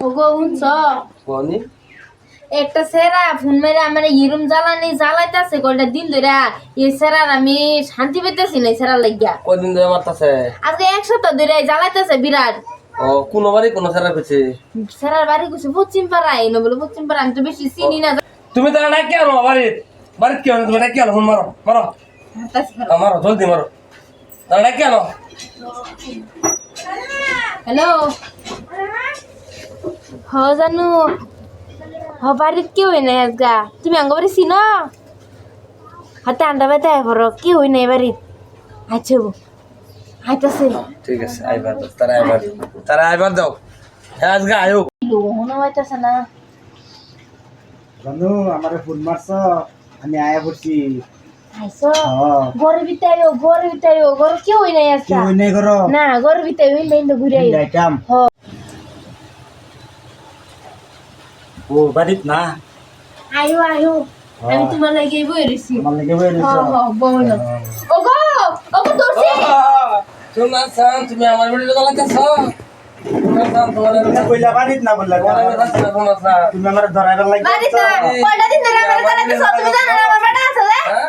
ওগো শুনছ? কোনি একটা সেরা ফোন মেরে আমার ইরুম জ্বালানি জ্বালাইতেছে কয়টা দিন ধরে এই সেরার আমি শান্তি পেতেছি না সেরার লাগিয়া। কদিন ধরে মারতাছে? আজকে এক সপ্তাহ ধরে জ্বালাইতেছে বিরাট। ও কোনো বাড়ি কোনো সারা পেছে সেরার বাড়ি গুছে পশ্চিম পাড়া এই বলে পশ্চিম পাড়া আমি তো বেশি চিনি না। তুমি তারা ডাকি আনো বাড়িত। বাড়িত কি তুমি ডাকি আনো ফোন মারো মারো। মারো। জলদি মারো। তারা ডাকি আনো। হ্যালো? হ জানু। হ বাড়িত কি হই নাই আজগা? তুমি আঙ্গ বাড়ি চিন? হাতে আন্ডা বেতা এবার কি হই নাই বাড়িত আচ্ছা হাইতাছে ঠিক আছে আইবার দাও তারা আইবার তারা আইবার দাও। হ্যাঁ আজকে আয়ো মনে হইতাছে না। জানো আমার ফোন মারছ আমি আয়া পড়ছি হ্যাঁ ঘরে বিতাইও ঘরে বিতাইও ঘরে কি হই নাই কি আজকা হই নাই করো না ঘরে বিতাই হই নাই ঘুরে আইও। যাইতাম হ ও বাড়িত না? আইও আইও আমি তোমার লাগে বই রইছি আমার লাগে বই হ রইছ হ বইল ওগো ওগো তোরছি শোনা সান তুমি আমার সান তোমার তুমি কইলা বাড়িত না বললা শোনা সান তুমি আমার ধরাইবার লাগি বাড়ি তো কয়টা দিন ধরে আমার জানাতে তুমি জানো না আমার বেটা আছে হ্যাঁ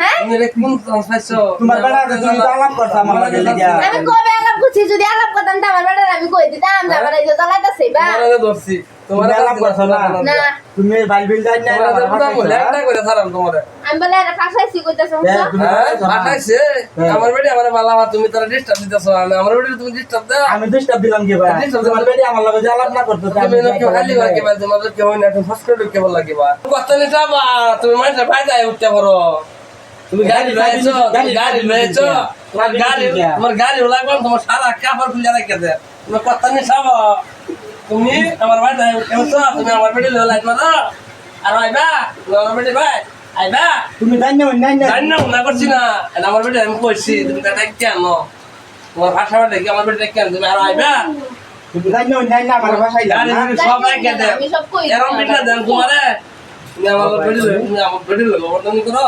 হ্যাঁ তুমি রে কোন সংসাইছো তোমার বেড়া আছে, তুমি তো আলাপ করছ আমার লাগে লিগা। আমি কবে আলাপ করছি? যদি আলাপ করতাম তো আমার বেটার আমি কই দিতাম আমার এই বা। ধরছি। তোমার তুমি আলাপ করছ না? তুমি বাইল বিল যাই না? একটা করে সারাম তোমার। আমি বলে এটা ফাঁসাইছি কইতাছ ফাঁসাইছো। আমার বেটি আমার মালামা তুমি তারা ডিস্টার্ব দিতেছ। আমি আমার বেটি তুমি ডিস্টার্ব দাও। আমি দুষ্টা দিলাম কি ভাই? তোমার বেটি আমার লগে যে না করতো তুমি লোক খালি তোমার না তুমি ফার্স্ট করে কেবল লাগিবা কথা নি যাবা? তুমি মানুষের ফায়দা উঠতে পারো। তুমি গাড়ি লয়েছো গাড়ি লয়েছো তোমার গাড়ি তোমার গাড়ি লাগবে তোমার সারা কাপড় খুলে রেখে দে। তুমি কথা নি যাবা? তুমি আমার বাড়িতে তুমি আমার বেটি লো লাইট মারো। আর আইবা তুমি আমার বেটি ভাই আইবা। তুমি জানি না নাই না জানি না না করছি না। আমার বেটি আমি কইছি তুমি তা কেন তোমার ভাষা বাড়ি দেখি আমার বেটি কেন তুমি আর আইবা। তুমি জানি না না আমার সব দে দেন তোমারে। তুমি আমার বেটি লই তুমি আমার বেটি লই বর্তমান করো।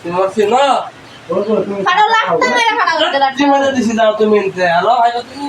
তুমি আমার চিনো। ও, ও, তুমি ফাড়া লাগতা মেরে ফাড়া করতে লাগতা তুমি দিছি দাও তুমি ইনতে ভাই তুমি